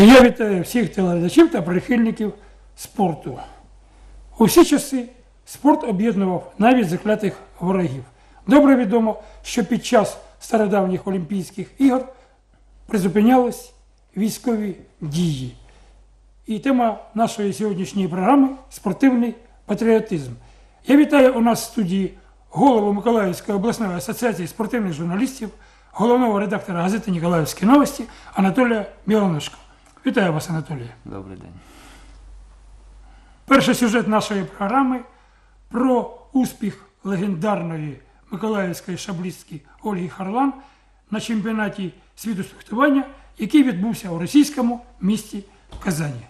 Я вітаю всіх телеглядачів та прихильників спорту. У всі часи спорт об'єднував навіть заклятих ворогів. Добре відомо, що під час стародавніх Олімпійських ігор призупинялись військові дії. І тема нашої сьогоднішньої програми спортивний патріотизм. Я вітаю у нас в студії голову Миколаївської обласної асоціації спортивних журналістів, головного редактора газети Ніколаївські новості Анатолія Мілонушка. Вітаю вас, Анатолій. Добрий день. Перший сюжет нашої програми про успіх легендарної миколаївської шаблістки Ольги Харлан на чемпіонаті світу з фехтування, який відбувся у російському місті Казані.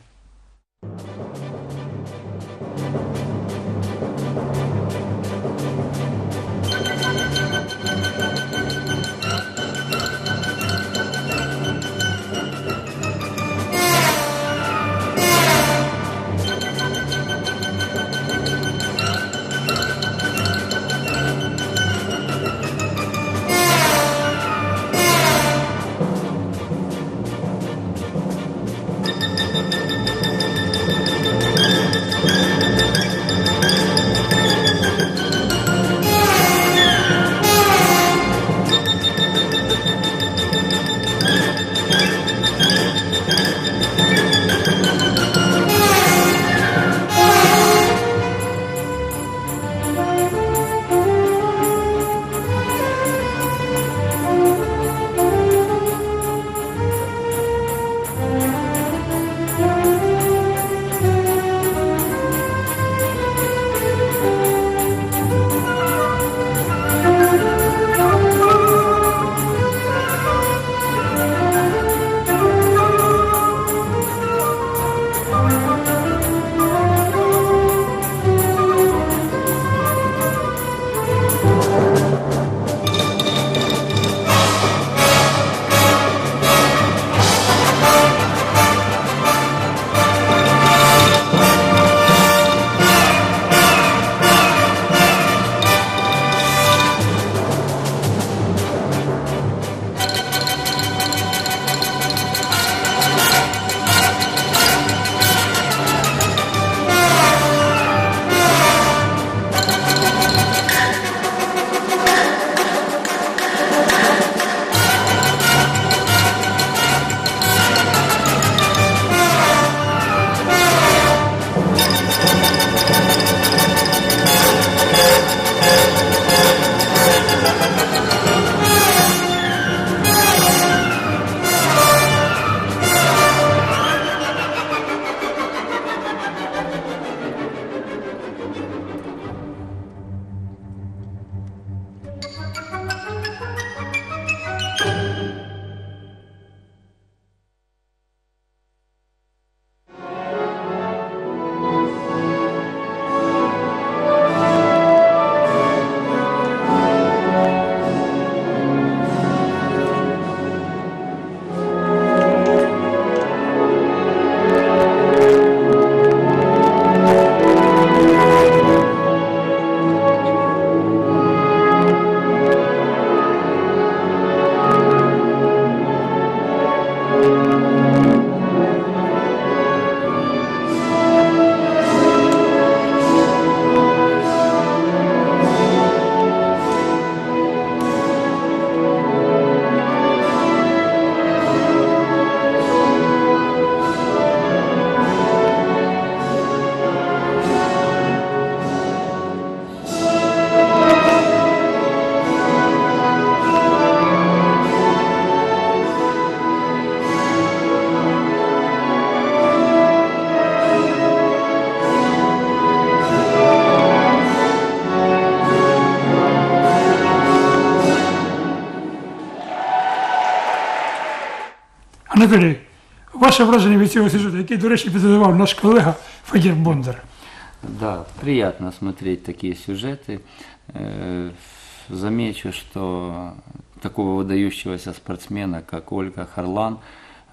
Анатолій, ваше враження від цього сюжету, який, до речі, підготував наш колега Федір Бондар. Да, приятно смотреть такие сюжеты. Э, Замечу, что такого выдающегося спортсмена, как Ольга Харлан,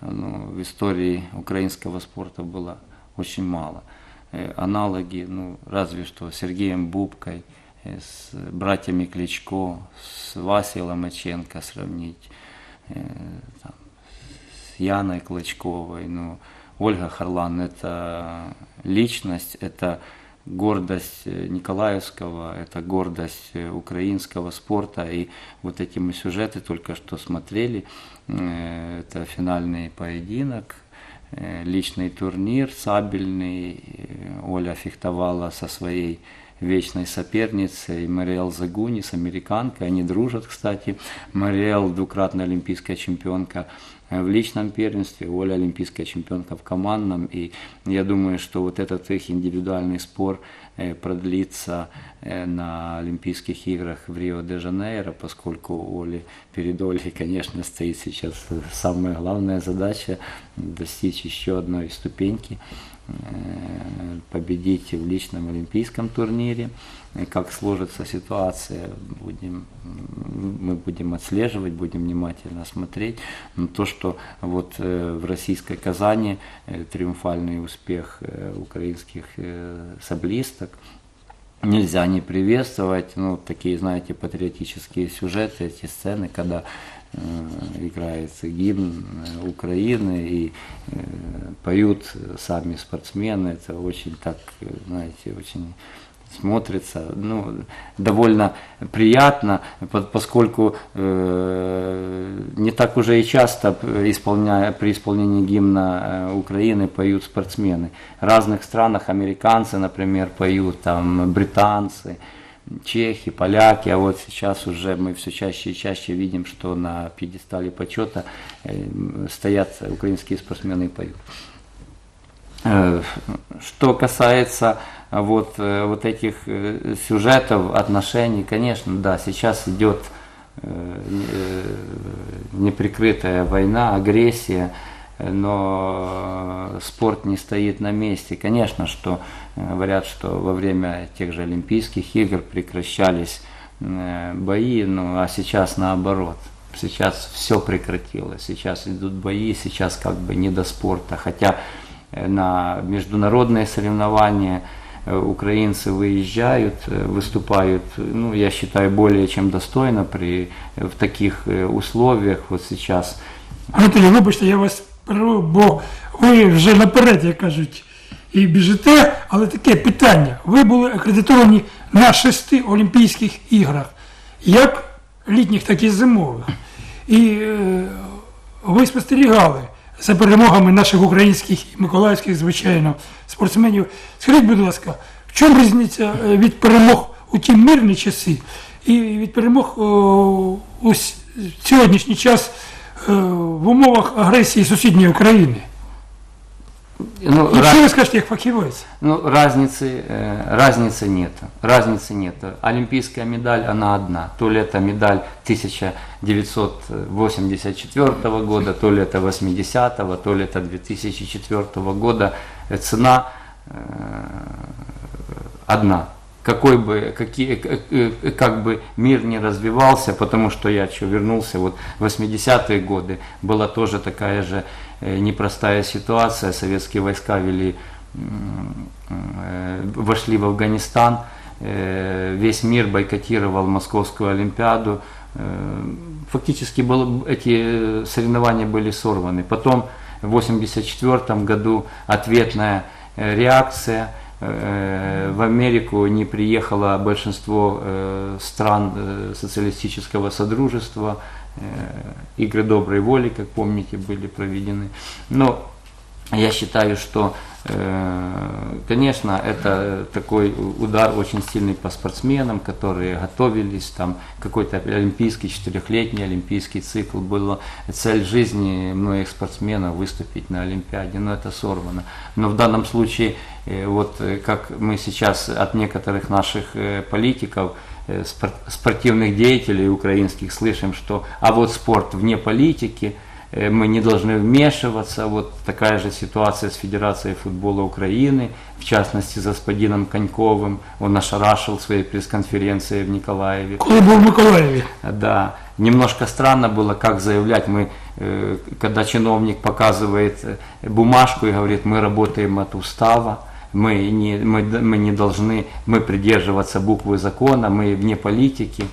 ну, в истории украинского спорта было очень мало. Э, Аналоги, ну, разве что с Сергеем Бубкой, э, с братьями Кличко, с Васей Ломаченко сравнить, э, там, с Яной Клочковой. Ну, Ольга Харлан – это личность, это гордость э, Николаевского, это гордость э, украинского спорта. И вот эти мы сюжеты только что смотрели. Э, Это финальный поединок, э, личный турнир сабельный. Э, Оля фехтовала со своей вечной соперницей Мариэл Загунис, американка. Они дружат, кстати. Мариэл двукратная олимпийская чемпионка в личном первенстве, Оля олимпийская чемпионка в командном. И я думаю, что вот этот их индивидуальный спор э, продлится э, на Олимпийских играх в Рио-де-Жанейро, поскольку у Оли перед Олей, конечно, стоит сейчас самая главная задача достичь еще одной ступеньки э, победить в личном олимпийском турнире. И как сложится ситуация, будем, мы будем отслеживать, будем внимательно смотреть. Но то, что вот э, в российской Казани э, триумфальный успех украинских саблисток, нельзя не приветствовать, ну, такие, знаете, патриотические сюжеты, эти сцены, когда э, играет гимн э, Украины и э, поют сами спортсмены, это очень так, э, знаете, очень смотрится, ну, довольно приятно, по- поскольку э, не так уже и часто п- исполняя, при исполнении гимна э, Украины поют спортсмены. В разных странах американцы, например, поют, там британцы, чехи, поляки, а вот сейчас уже мы все чаще и чаще видим, что на пьедестале почета э, стоят украинские спортсмены и поют. Э, Что касается а, вот, э, вот этих э, сюжетов, отношений, конечно, да, сейчас идет э, не- э, неприкрытая война, агрессия, э, но спорт не стоит на месте. Конечно, что э, говорят, что во время тех же Олимпийских игр прекращались э, бои, ну а сейчас наоборот. Сейчас все прекратилось, сейчас идут бои, сейчас как бы не до спорта. Хотя э, на международные соревнования украинцы выезжают, выступают, ну, я считаю, более чем достойно при, в таких условиях. Вот сейчас Анатолій, вибачте, я вас бо ви вже наперед, як кажуть, і біжите, але таке питання. Ви були акредитовані на шести Олімпійських іграх, як літніх, так і зимових. І е, ви спостерігали за перемогами наших українських і миколаївських, звичайно, спортсменів. Скажіть, будь ласка, в чому різниця е, від перемог у ті мирні часи і від перемог о, у сьогоднішній час в умовах агресії сусідньої України? ну, І ра- що ви скажете як фахівець? Ну, разницы, э, разницы нет. Разницы нет. Олимпийская медаль, она одна. То ли это медаль 1984 года, то ли это 80-го, то ли это 2004 года. Э, Цена э, одна. Какой бы, какие, к- э, как бы мир не развивался, потому что я что, вернулся, вот 80-е годы была тоже такая же э, непростая ситуация, советские войска вели, э, вошли в Афганистан, э, весь мир бойкотировал Московскую Олимпиаду, Э, фактически было, эти э, соревнования были сорваны. Потом в 1984 году ответная э, реакция. Э, В Америку не приехало большинство э, стран э, социалистического содружества. Игры доброй воли, как помните, были проведены. Но я считаю, что, конечно, это такой удар очень сильный по спортсменам, которые готовились, там какой-то олимпийский, четырехлетний олимпийский цикл, была цель жизни многих спортсменов выступить на Олимпиаде, но это сорвано. Но в данном случае, э, вот э, как мы сейчас от некоторых наших э, политиков, э, спор- спортивных деятелей украинских слышим, что а вот спорт вне политики, э, мы не должны вмешиваться. Вот такая же ситуация с Федерацией футбола Украины, в частности, с господином Коньковым. Он ошарашил своей пресс-конференции в Николаеве. Коли був в Миколаєві? Да, немножко странно было, как заявлять. Мы, э, когда чиновник показывает э, бумажку и говорит, мы работаем от устава, мы не, мы, д- мы не должны, мы придерживаться буквы закона, мы вне политики.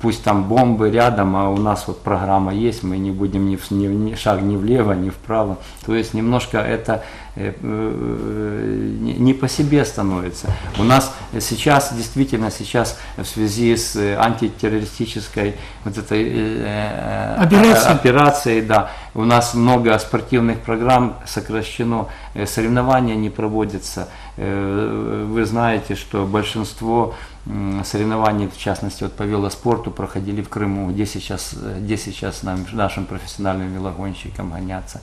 Пусть там бомбы рядом, а у нас вот программа есть, мы не будем ни, ни, ни шаг ни влево, ни вправо. То есть немножко это э, э, не по себе становится. У нас сейчас, действительно, сейчас в связи с э, антитеррористической вот этой э, Операцией. операцией, да, у нас много спортивных программ сокращено, э, соревнования не проводятся. Э, Вы знаете, что большинство м, соревнований, в частности вот по велоспорту, проходили в Крыму, где сейчас, э, где сейчас нам, нашим профессиональным велогонщикам гоняться.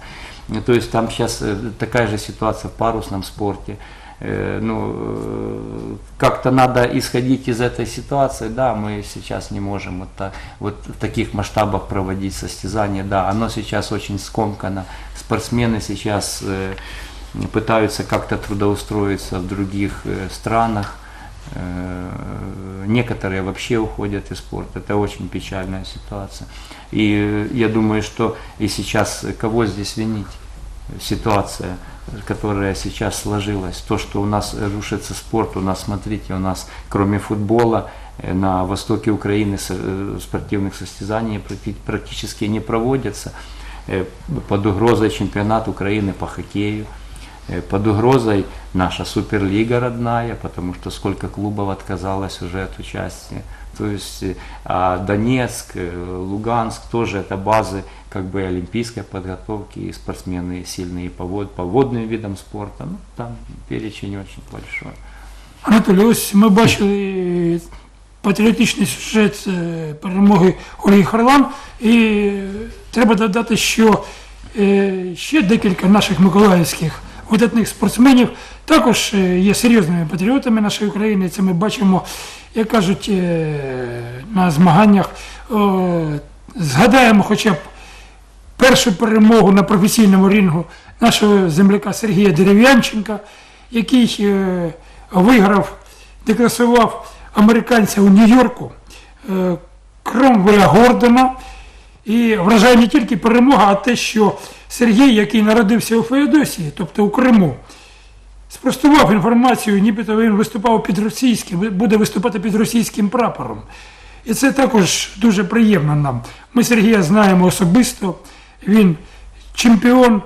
Ну, То есть там сейчас э, такая же ситуация в парусном спорте. Э, Ну, э, как-то надо исходить из этой ситуации, да, мы сейчас не можем вот, так, вот в таких масштабах проводить состязания, да, оно сейчас очень скомкано, спортсмены сейчас э, пытаются как-то трудоустроиться в других странах, Некоторые вообще уходят из спорта. Это очень печальная ситуация. И я думаю, что и сейчас кого здесь винить? Ситуация, которая сейчас сложилась. То, что у нас рушится спорт, у нас, смотрите, у нас кроме футбола э, на востоке Украины со- э, спортивных состязаний практи- практически не проводятся. Э, Под угрозой чемпионат Украины по хоккею. Э, Под угрозой наша суперлига родная, потому что сколько клубов отказалось уже от участия. То есть э, а Донецк, э, Луганск тоже это базы как бы олимпийской подготовки, и спортсмены сильные по, вод- по водным видам спорта. Ну, там перечень очень большой. Анатолій, ось ми бачили патріотичний сюжет е, перемоги Ольги Харлан, і треба додати, що е, ще декілька наших миколаївських видатних спортсменів також е, є серйозними патріотами нашої країни. Це ми бачимо, як кажуть, е, на змаганнях. Згадаємо хоча б першу перемогу на професійному рінгу нашого земляка Сергія Дерев'янченка, який е, виграв, декласував американця у Нью-Йорку Кромвеля Гордона. І вражає не тільки перемога, а те, що Сергій, який народився у Феодосії, тобто у Криму, спростував інформацію, нібито він виступав під російським, буде виступати під російським прапором. І це також дуже приємно нам. Ми Сергія знаємо особисто. Він чемпіон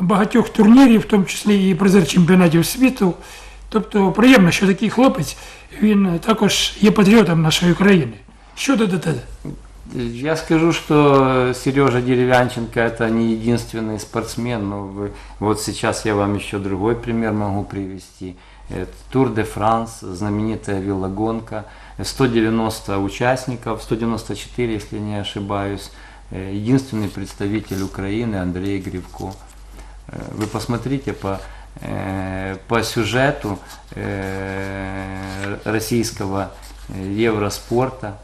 багатьох турнірів, в тому числі і призер чемпіонатів світу. Тобто приємно, що такий хлопець він також є патріотом нашої країни. Що додати? Я скажу, что Сережа Деревянченко это не единственный спортсмен. Но вы, вот сейчас я вам еще другой пример могу привести. Это Тур де Франс, знаменитая велогонка. 190 участников, 194, если не ошибаюсь. Э, Единственный представитель Украины Андрей Гривко. Э, Вы посмотрите по, э, по сюжету российского Евроспорта.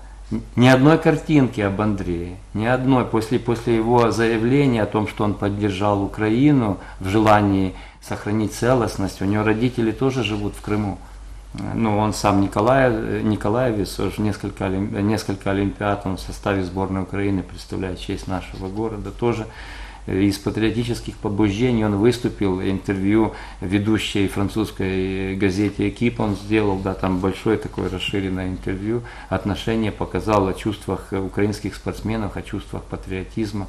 Ни одной картинки об Андрее, ни одной. После, после его заявления о том, что он поддержал Украину в желании сохранить целостность, у него родители тоже живут в Крыму. Ну, он сам Николаев, Николаевец, уже несколько, несколько олимпиад он в составе сборной Украины представляет честь нашего города тоже. Из патриотических побуждений он выступил, интервью ведущей французской газете «Экип» он сделал, да, там большое такое расширенное интервью, отношение показал о чувствах украинских спортсменов, о чувствах патриотизма.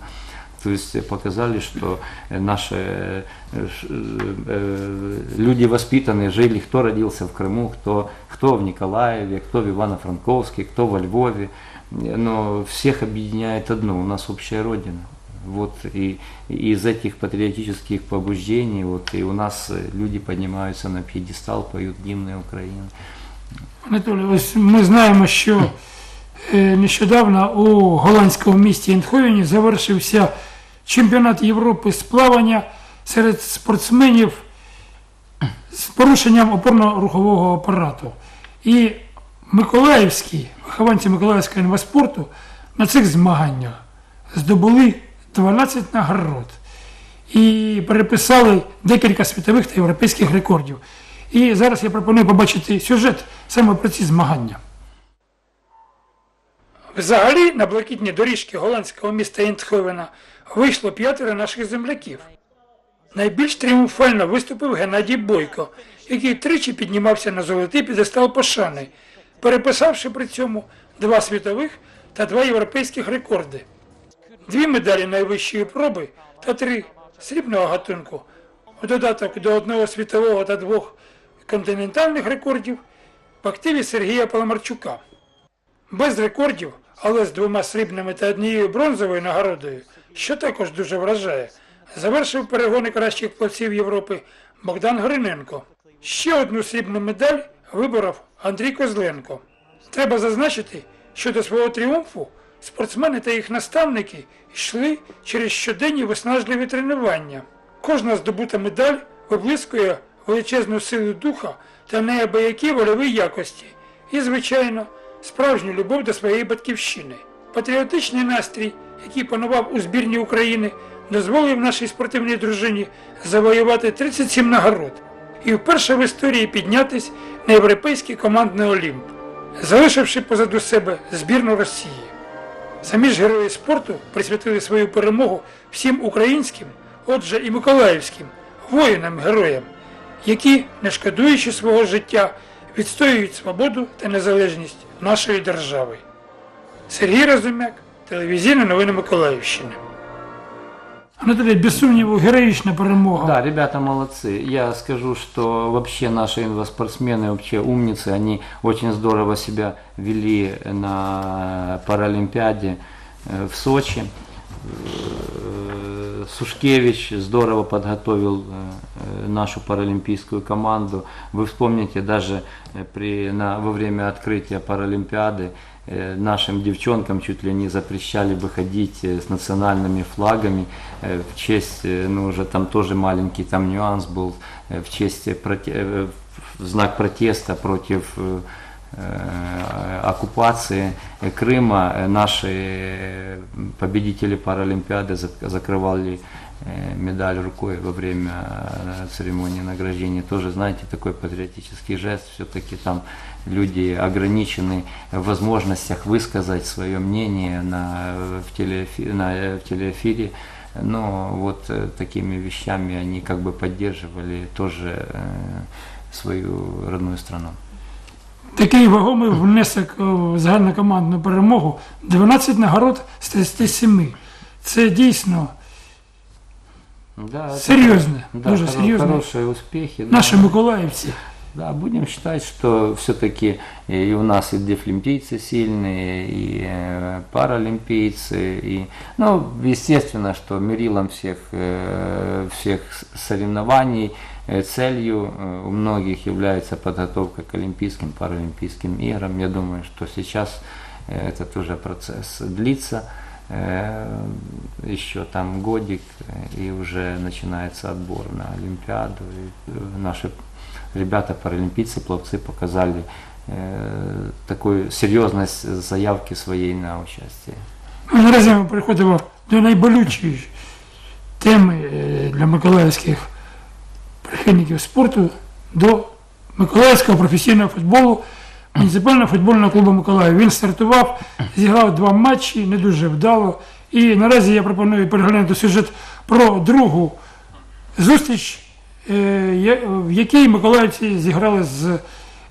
То есть показали, что наши э, э, люди воспитанные жили, кто родился в Крыму, кто, кто в Николаеве, кто в Ивано-Франковске, кто во Львове. Но всех объединяет одно, у нас общая родина. Вот и, и из этих патриотических побуждений вот и у нас э, люди поднимаются на пьедестал, поют гимны Украины. Анатолій, ось ми знаємо, що е, нещодавно у голландському місті Ентховені завершився чемпіонат Європи з плавання серед спортсменів з порушенням опорно-рухового апарату. І Миколаївські, вихованці Миколаївського інваспорту на цих змаганнях здобули 12 нагород і переписали декілька світових та європейських рекордів. І зараз я пропоную побачити сюжет саме про ці змагання. Взагалі на блакитні доріжки голландського міста Ентховена вийшло п'ятеро наших земляків. Найбільш тріумфально виступив Геннадій Бойко, який тричі піднімався на золотий підестал пошани, переписавши при цьому два світових та два європейських рекорди. Дві медалі найвищої проби та три срібного гатунку. У додаток до одного світового та двох континентальних рекордів в активі Сергія Паламарчука. Без рекордів, але з двома срібними та однією бронзовою нагородою, що також дуже вражає, завершив перегони кращих плавців Європи Богдан Гриненко. Ще одну срібну медаль виборов Андрій Козленко. Треба зазначити, що до свого тріумфу спортсмени та їх наставники йшли через щоденні виснажливі тренування. Кожна здобута медаль виблискує величезну силу духа та неабиякі вольові якості і, звичайно, справжню любов до своєї батьківщини. Патріотичний настрій, який панував у збірні України, дозволив нашій спортивній дружині завоювати 37 нагород і вперше в історії піднятись на європейський командний олімп, залишивши позаду себе збірну Росії. Самі ж герої спорту присвятили свою перемогу всім українським, отже і миколаївським воїнам-героям, які, не шкодуючи свого життя, відстоюють свободу та незалежність нашої держави. Сергій Разумяк, телевізійні новини Миколаївщини. Анатолій, без сумніву, героїчна перемога. Да, ребята молодцы. Я скажу, что вообще наши инваспортсмены вообще умницы. Они очень здорово себя вели на Паралимпиаде э, в Сочи. Э, Сушкевич здорово подготовил э, нашу паралимпийскую команду. Вы вспомните, даже э, при, на, во время открытия Паралимпиады э, нашим девчонкам чуть ли не запрещали выходить э, с национальными флагами э, в честь, э, ну уже там тоже маленький там нюанс был, э, в честь э, проте- э, в знак протеста против э, э, оккупации э, Крыма э, наши э, победители Паралимпиады зак- закрывали э, медаль рукой во время э, церемонии награждения. Тоже, знаете, такой патриотический жест. Все-таки там люди ограничены в возможностях высказать свое мнение на, в, телеэфи- на, э, в телеэфире. Но вот э, такими вещами они как бы поддерживали тоже э, свою родную страну. Такий вагомий внесок в загальнокомандну перемогу 12 нагород з 37. Це дійсно Да, это- серйозно, да, дуже хоро- серйозно. Хорошие успехи. да. Наші миколаївці. Да, будем считать, что все-таки и у нас и дефлимпийцы сильные, и э, паралимпийцы, и, ну, естественно, что мерилом всех, э, всех с- соревнований, э, целью э, у многих является подготовка к Олимпийским, Паралимпийским играм. Я думаю, что сейчас э, этот уже процесс длится, э, еще там годик, э, и уже начинается отбор на Олимпиаду. И, э, наши ребята, паралимпийцы, пловцы показали э, такую серьезность заявки своей на участие. Ну, Наразі ми переходимо до найболючішої теми е, для миколаївських прихильників спорту, до Миколаївського професійного футболу муніципального футбольного клубу Миколаїв. Він стартував, зіграв два матчі, не дуже вдало. І наразі я пропоную переглянути сюжет про другу зустріч, е, в якій миколаївці зіграли з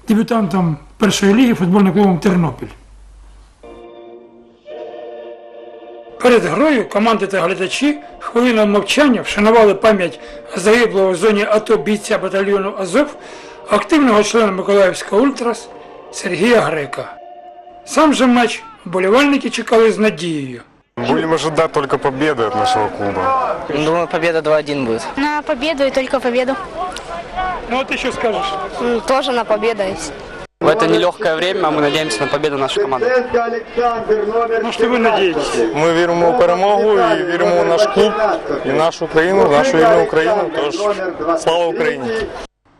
дебютантом першої ліги футбольним клубом Тернопіль. Перед грою команди та глядачі хвилиною мовчання вшанували пам'ять загиблого в зоні АТО бійця батальйону Азов, активного члена Миколаївського Ультрас Сергія Грека. Сам же матч вболівальники чекали з надією. Будем ожидать только победы от нашего клуба. Думаю, победа 2-1 будет. На победу и только победу. Ну а ти що скажеш? М, Тоже на победу. и всё. В это нелегкое время мы надеемся на победу нашей команды. На що ви надієтесь? Ми віримо у перемогу і віримо у наш клуб і нашу країну, нашу вільну Україну. Тож слава Україні!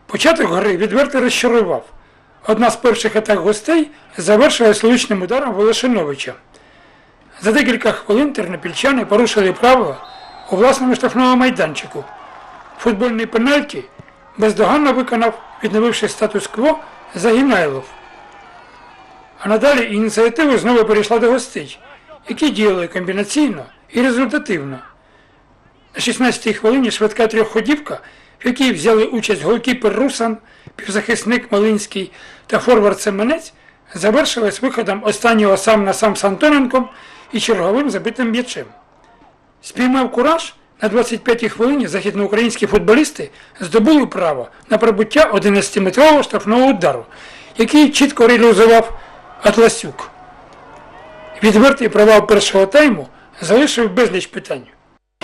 Початок гри відверто розчарував. Одна з перших атак гостей завершилась влучним ударом Волошиновича. За декілька хвилин тернопільчани порушили правила у власному штрафному майданчику. Футбольний пенальті бездоганно виконав, відновивши статус-кво Загінайлов. А надалі ініціатива знову перейшла до гостей, які діяли комбінаційно і результативно. На 16-й хвилині швидка трьохходівка, в якій взяли участь голкіпер Русан, півзахисник Малинський та форвард Семенець, завершилась виходом останнього сам на сам з Антоненком і черговим забитим м'ячем. Спіймав кураж на 25-й хвилині західноукраїнські футболісти здобули право на прибуття 11-метрового штрафного удару, який чітко реалізував Атласюк. Відвертий провал першого тайму залишив безліч питань.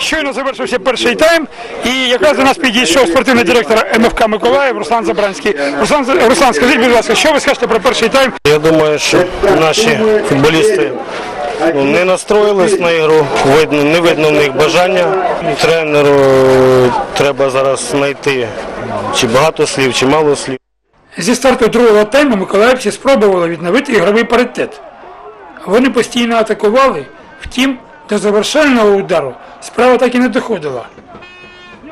Щойно завершився перший тайм, і якраз до нас підійшов спортивний директор МФК Миколаїв Руслан Забранський. Руслан, Руслан, скажіть, будь ласка, що ви скажете про перший тайм? Я думаю, що наші футболісти ну, не настроїлись на ігру, видно, не видно в них бажання. Тренеру треба зараз знайти чи багато слів, чи мало слів. Зі старту другого тайму миколаївці спробували відновити ігровий паритет. Вони постійно атакували, втім, до завершального удару справа так і не доходила.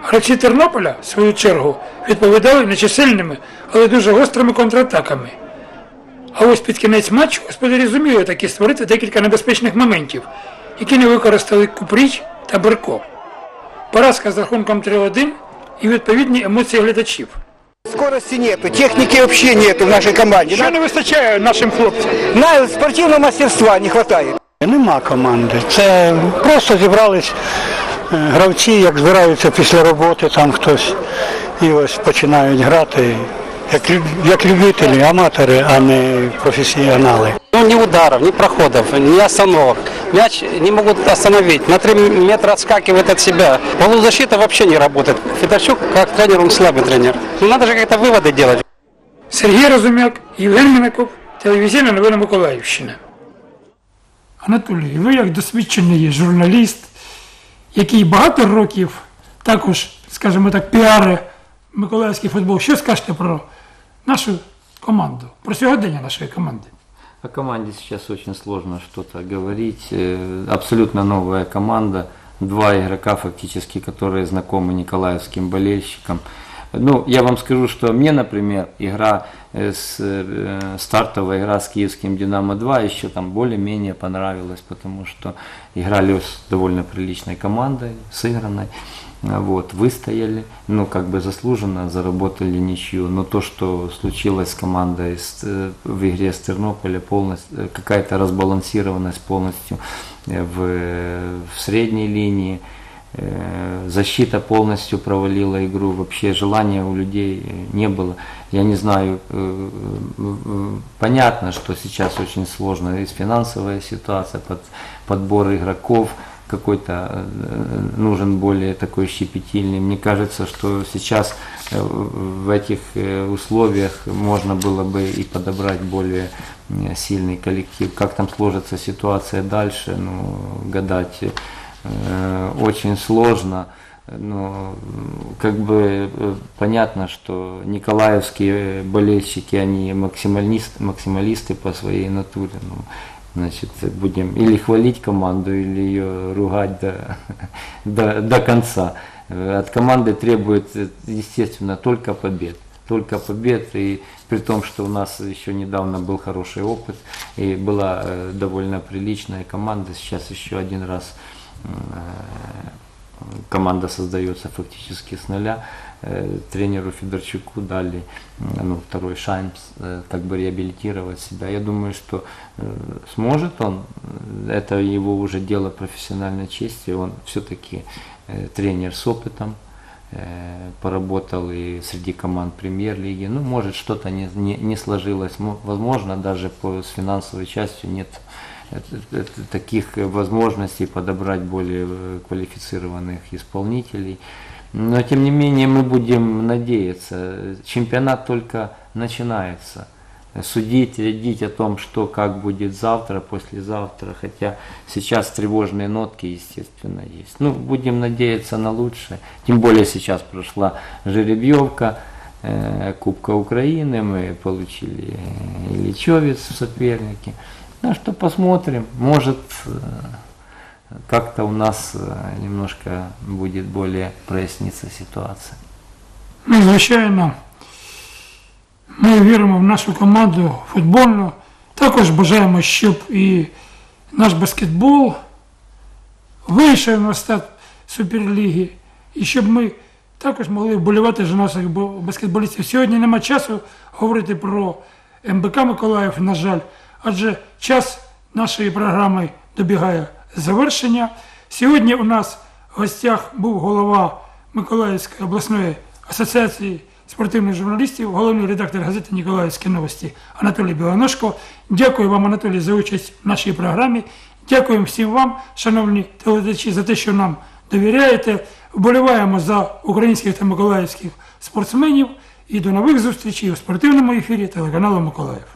Гравці Тернополя, в свою чергу, відповідали нечисельними, але дуже гострими контратаками. А ось під кінець матчу господарі зуміли таки створити декілька небезпечних моментів, які не використали Купріч та Берко. Поразка з рахунком 3-1 і відповідні емоції глядачів. Скорости нету, техники вообще нету в нашей команде. Що не вистачає нашим хлопцям? На спортивного мастерства не хватает. Нема команди. Це просто зібрались е, гравці, як збираються після роботи, там хтось і ось починають грати. Як, лю- як любителі, аматори, а не професіонали. Ну, ни ударов, ни проходов, ни остановок. Мяч не могут остановить. На 3 метра отскакивает от себя. Полузащита вообще не работает. Федорчук, как тренер, он слабый тренер. Ну, надо же как-то выводы делать. Сергій Розумяк, Євген Мінаков, телевізійна новина Миколаївщина. Анатолій, ви як досвідчений журналіст, який багато років також, скажімо так, піари миколаївський футбол. Що скажете про нашу команду, про сьогодення нашої команди? О команде сейчас очень сложно что-то говорить. Э, Абсолютно новая команда. Два игрока фактически, которые знакомы николаевским болельщикам. Ну, я вам скажу, что мне, например, игра э, с э, стартовая игра с киевским Динамо-2 еще там более-менее понравилась, потому что играли с довольно приличной командой, сыгранной. А, Вот, выстояли, ну, как бы заслуженно заработали ничью. Но то, что случилось с командой с, э, в игре с Тернополя, полностью, э, какая-то разбалансированность полностью э, в, э, в средней линии, Э, защита полностью провалила игру, вообще желания у людей э, не было. Я не знаю, э, э, понятно, что сейчас очень сложно, есть финансовая ситуация, под, подбор игроков какой-то э, нужен более такой щепетильный. Мне кажется, что сейчас э, в этих э, условиях можно было бы и подобрать более э, сильный коллектив. Как там сложится ситуация дальше, ну, гадать э, очень сложно. Но как бы э, понятно, что николаевские болельщики, они максималисты, максималисты по своей натуре. Ну, значит, будем или хвалить команду, или ее ругать до, до, до конца. Э, От команды требует, э, естественно, только побед. Только побед, и при том, что у нас еще недавно был хороший опыт, и была э, довольно приличная команда, сейчас еще один раз э, команда создается фактически с нуля. Э, Тренеру Федорчуку дали ну, второй шанс э, как бы реабилитировать себя. Я думаю, что э, сможет он, э, это его уже дело профессиональной чести, он все-таки э, тренер с опытом, э, поработал и среди команд премьер-лиги. Ну, может, что-то не, не, не сложилось. Мо- Возможно, даже по, с финансовой частью нет э, э, таких возможностей подобрать более э, квалифицированных исполнителей. Но, тем не менее, мы будем надеяться. Чемпионат только начинается. Судить, рядить о том, что как будет завтра, послезавтра, хотя сейчас тревожные нотки, естественно, есть. Ну, будем надеяться на лучшее. Тем более сейчас прошла жеребьевка э, Кубка Украины, мы получили э, Ильичевец в сопернике. Ну, что посмотрим, может э, как-то у нас э, немножко будет более проясниться ситуация. Ну, звичайно, ми віримо в нашу команду футбольну. Також бажаємо, щоб і наш баскетбол вийшов на старт Суперліги, і щоб ми також могли вболівати за наших баскетболістів. Сьогодні нема часу говорити про МБК Миколаїв, на жаль, адже час нашої програми добігає завершення. Сьогодні у нас в гостях був голова Миколаївської обласної асоціації спортивних журналістів, головний редактор газети Ніколаївські новості Анатолій Білоножко. Дякую вам, Анатолій, за участь в нашій програмі. Дякуємо всім вам, шановні телеглядачі, за те, що нам довіряєте. Вболіваємо за українських та миколаївських спортсменів і до нових зустрічей у спортивному ефірі телеканалу Миколаїв.